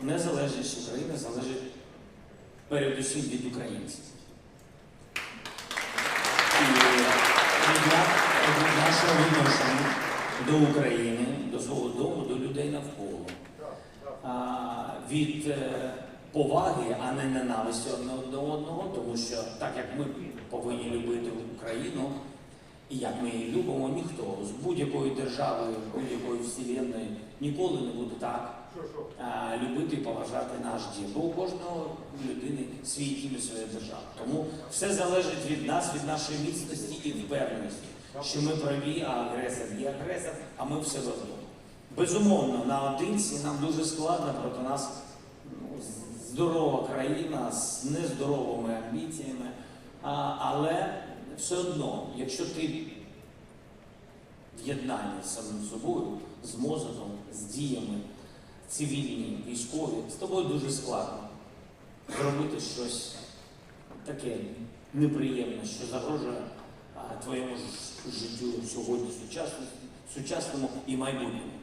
незалежність України залежить передусім від українців. І від нашого відношення до України, до свого дому, до людей навколо. А, від е, поваги, а не ненависті одне до одного, тому що так як ми повинні любити Україну, і як ми її любимо, ніхто з будь-якої держави, будь-якої вселенної ніколи не буде так а, любити і поважати наш дім. Бо у кожного людини свій дім і своя держава. Тому все залежить від нас, від нашої міцності і впевненості, що ми праві, а агресор є агресор, а ми все одно. Безумовно, наодинці нам дуже складно проти нас ну, здорова країна з нездоровими амбіціями. А, але все одно, якщо ти в єднанні з самим собою, з мозоком, з діями, цивільні, військові, з тобою дуже складно зробити щось таке неприємне, що загрожує а, твоєму життю сьогодні, сучасному, сучасному і майбутньому.